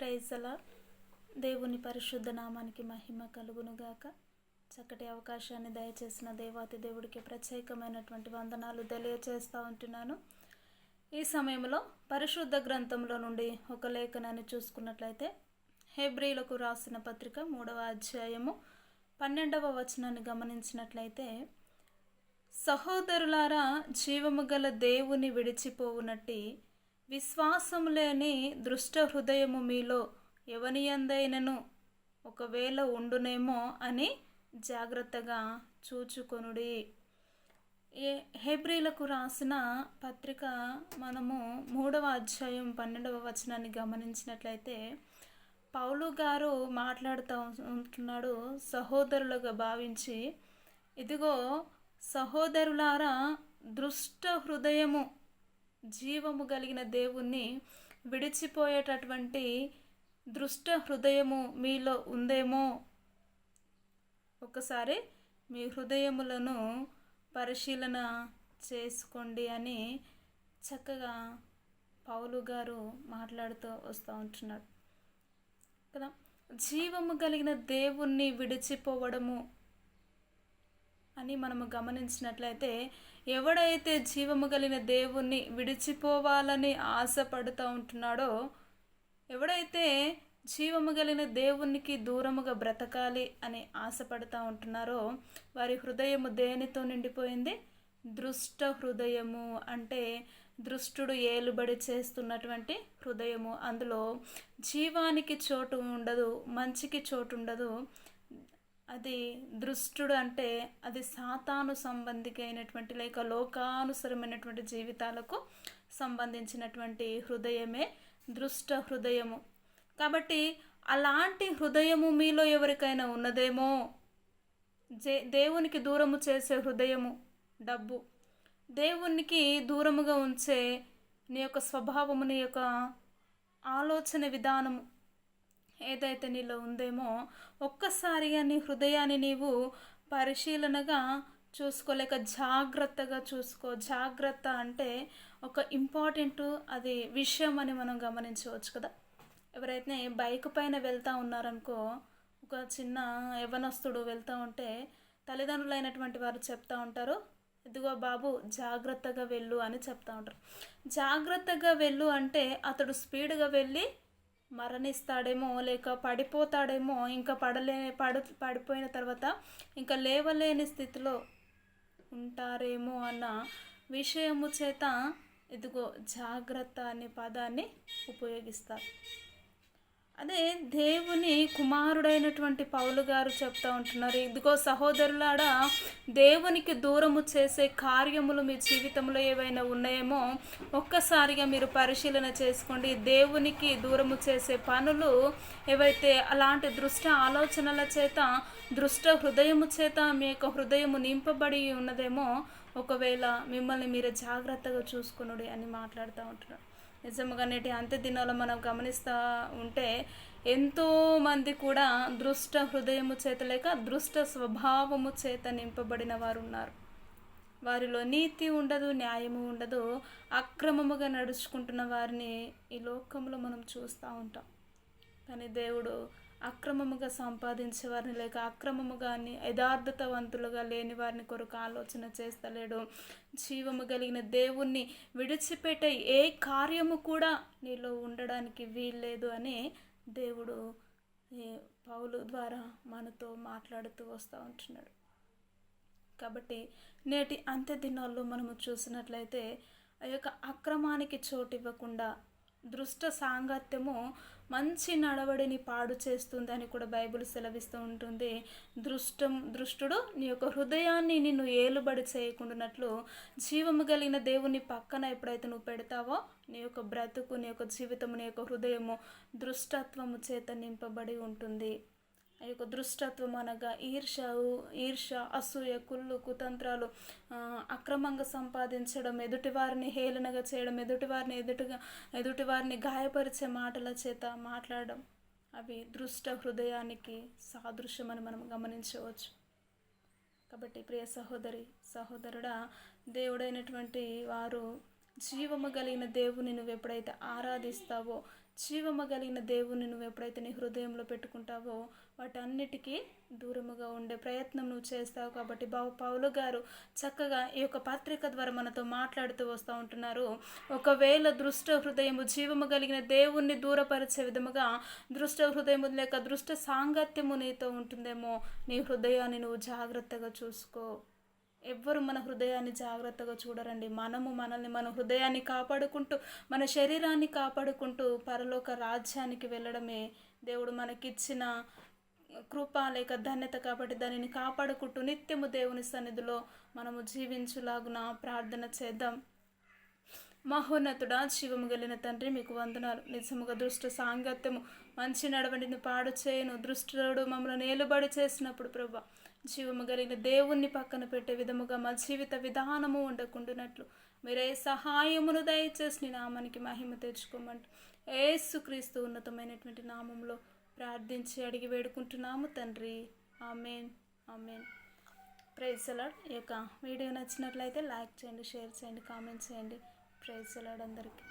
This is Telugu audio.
ప్రైజలా దేవుని పరిశుద్ధ నామానికి మహిమ కలుగునుగాక. చక్కటి అవకాశాన్ని దయచేసిన దేవాతి దేవుడికి ప్రత్యేకమైనటువంటి వందనాలు తెలియచేస్తూ ఉంటున్నాను. ఈ సమయంలో పరిశుద్ధ గ్రంథంలో నుండి ఒక లేఖనాన్ని చూసుకున్నట్లయితే హెబ్రిలకు రాసిన పత్రిక మూడవ అధ్యాయము పన్నెండవ వచనాన్ని గమనించినట్లయితే సహోదరులారా జీవము గల దేవుని విడిచిపోవునట్టి విశ్వాసం లేని దృష్ట హృదయము మీలో ఎవనియందైనను ఒకవేళ ఉండునేమో అని జాగ్రత్తగా చూచుకొనుడి. ఏ హెబ్రిలకు రాసిన పత్రిక మనము మూడవ అధ్యాయం పన్నెండవ వచనాన్ని గమనించినట్లయితే పౌలు గారు మాట్లాడుతూ ఉంటున్నాడు సహోదరులుగా భావించి ఇదిగో సహోదరులారా దృష్ట హృదయము జీవము కలిగిన దేవుణ్ణి విడిచిపోయేటటువంటి దృష్ట హృదయము మీలో ఉందేమో? ఒకసారి మీ హృదయములను పరిశీలన చేసుకోండి అని చక్కగా పౌలు గారు మాట్లాడుతూ వస్తూ ఉంటున్నాడు కదా? జీవము కలిగిన దేవుణ్ణి విడిచిపోవడము అని మనము గమనించినట్లయితే ఎవడైతే జీవము కలిగిన దేవుణ్ణి విడిచిపోవాలని ఆశపడుతూ ఉంటున్నాడో ఎవడైతే జీవము కలిగిన దేవునికి దూరముగా బ్రతకాలి అని ఆశపడుతూ ఉంటున్నారో వారి హృదయము దేనితో నిండిపోయింది? దృష్ట హృదయము. అంటే దృష్టుడు ఏలుబడి చేస్తున్నటువంటి హృదయము. అందులో జీవానికి చోటు ఉండదు మంచికి చోటు ఉండదు అది దృష్టుడు అంటే అది సాతాను సంబంధికి అయినటువంటి లేక లోకానుసరమైనటువంటి జీవితాలకు సంబంధించినటువంటి హృదయమే దృష్ట హృదయము. కాబట్టి అలాంటి హృదయము మీలో ఎవరికైనా ఉన్నదేమో? జే దేవునికి దూరము చేసే హృదయము డబ్బు. దేవునికి దూరముగా ఉంచే నీ యొక్క స్వభావము నీ యొక్క ఆలోచన విధానము. ఏదైతే నీలో ఉందేమో ఒక్కసారిగా నీ హృదయాన్ని నీవు పరిశీలనగా చూసుకోలేక జాగ్రత్తగా చూసుకో. జాగ్రత్త అంటే ఒక ఇంపార్టెంట్ అది విషయం అని మనం గమనించవచ్చు కదా. ఎవరైతే బైక్ పైన వెళ్తూ ఉన్నారనుకో ఒక చిన్న యవనస్తుడు వెళ్తూ ఉంటే తల్లిదండ్రులైనటువంటి వారు చెప్తూ ఉంటారు ఇదిగో బాబు జాగ్రత్తగా వెళ్ళు అని చెప్తూ ఉంటారు. జాగ్రత్తగా వెళ్ళు అంటే అతడు స్పీడ్గా వెళ్ళి మరణిస్తాడేమో లేక పడిపోతాడేమో ఇంకా పడలే పడు పడిపోయిన తర్వాత ఇంకా లేవలేని స్థితిలో ఉంటారేమో అన్న విషయము చేత ఇదిగో జాగ్రత్త అనే పదాన్ని ఉపయోగిస్తారు. అదే దేవుని కుమారుడైనటువంటి పౌలు గారు చెప్తా ఉంటున్నారు ఇదిగో సహోదరులాడా దేవునికి దూరము చేసే కార్యములు మీ జీవితంలో ఏవైనా ఉన్నాయేమో ఒక్కసారిగా మీరు పరిశీలన చేసుకోండి. దేవునికి దూరము చేసే పనులు ఏవైతే అలాంటి దృష్ట ఆలోచనల చేత దృష్ట హృదయము చేత మీ యొక్క హృదయము నింపబడి ఉన్నదేమో ఒకవేళ మిమ్మల్ని మీరు జాగ్రత్తగా చూసుకునుడి అని మాట్లాడుతూ ఉంటున్నారు. నిజంగా నేటి అంత్య దినాల్లో మనం గమనిస్తూ ఉంటే ఎంతో మంది కూడా దృష్ట హృదయము చేత లేక దృష్ట స్వభావము చేత నింపబడిన వారు ఉన్నారు వారిలో నీతి ఉండదు న్యాయము ఉండదు అక్రమముగా నడుచుకుంటున్న వారిని ఈ లోకంలో మనం చూస్తూ ఉంటాం. కానీ దేవుడు అక్రమముగా సంపాదించే వారిని లేక అక్రమముగా యథార్థతవంతులుగా లేని వారిని కొరకు ఆలోచన చేస్తలేడు. జీవము కలిగిన దేవుణ్ణి విడిచిపెట్టే ఏ కార్యము కూడా నీలో ఉండడానికి వీల్లేదు అని దేవుడు పౌలు ద్వారా మనతో మాట్లాడుతూ వస్తూ ఉంటున్నాడు. కాబట్టి నేటి అంత్య దినాల్లో మనము చూసినట్లయితే ఆ యొక్క అక్రమానికి చోటు ఇవ్వకుండా దృష్ట సాంగత్యము మంచి నడవడిని పాడు చేస్తుంది అని కూడా బైబిల్ సెలవిస్తూ ఉంటుంది. దృష్టం దృష్టుడు నీ యొక్క హృదయాన్ని నిన్ను ఏలుబడి చేయకుండానట్లు జీవము కలిగిన దేవుని పక్కన ఎప్పుడైతే నువ్వు పెడతావో నీ యొక్క బ్రతుకు నీ యొక్క జీవితము నీ యొక్క హృదయము దృష్టత్వము చేత నింపబడి ఉంటుంది. ఆ యొక్క దృష్టత్వం అనగా ఈర్ష ఈర్ష అసూయ కుళ్ళు కుతంత్రాలు అక్రమంగా సంపాదించడం ఎదుటివారిని హేళనగా చేయడం ఎదుటివారిని ఎదుటిగా ఎదుటివారిని గాయపరిచే మాటల చేత మాట్లాడడం. అవి దృష్ట హృదయానికి సాదృశ్యమని మనం గమనించవచ్చు. కాబట్టి ప్రియ సహోదరి సహోదరుడా దేవుడైనటువంటి వారు జీవము కలిగిన దేవుని నువ్వు ఎప్పుడైతే ఆరాధిస్తావో జీవము కలిగిన దేవుని నువ్వు ఎప్పుడైతే నీ హృదయంలో పెట్టుకుంటావో వాటన్నిటికీ దూరముగా ఉండే ప్రయత్నం నువ్వు చేస్తావు కాబట్టి బాబు పౌలు గారు చక్కగా ఈ యొక్క పత్రిక ద్వారా మనతో మాట్లాడుతూ వస్తూ ఉంటున్నారు. ఒకవేళ దృష్ట హృదయము జీవము కలిగిన దేవుణ్ణి దూరపరిచే విధముగా దృష్ట హృదయము లేక దృష్ట సాంగత్యము నీతో ఉంటుందేమో నీ హృదయాన్ని నువ్వు జాగ్రత్తగా చూసుకో. ఎవ్వరు మన హృదయాన్ని జాగ్రత్తగా చూడరండి. మనము మనల్ని మన హృదయాన్ని కాపాడుకుంటూ మన శరీరాన్ని కాపాడుకుంటూ పరలోక రాజ్యానికి వెళ్ళడమే దేవుడు మనకిచ్చిన కృప లేక ధన్యత కాబట్టి దానిని కాపాడుకుంటూ నిత్యము దేవుని సన్నిధిలో మనము జీవించులాగున ప్రార్థన చేద్దాం. మహోన్నతుడా జీవము గలిన తండ్రి మీకు వందనాలు. నిజముగా దృష్ట సాంగత్యము మంచి నడవడిని పాడు చేయను. దృష్టుడు మమ్మల్ని ఏలుబడి చేసినప్పుడు ప్రభా జీవము గలిగిన దేవుణ్ణి పక్కన పెట్టే విధముగా మా జీవిత విధానము ఉండకుండానట్లు. మీరే సహాయమును దయచేసి నీ నామానికి మహిమ తెచ్చుకోమంటూ. ఏసుక్రీస్తు ఉన్నతమైనటువంటి నామంలో ప్రార్థించి అడిగి వేడుకుంటున్నాము తండ్రి. ఆమెన్. ఆమెన్. ప్రైజ్ అలాడ్ ఈ యొక్క వీడియో నచ్చినట్లయితే లైక్ చేయండి షేర్ చేయండి కామెంట్ చేయండి. ప్రైజ్ అలాడ్ అందరికీ.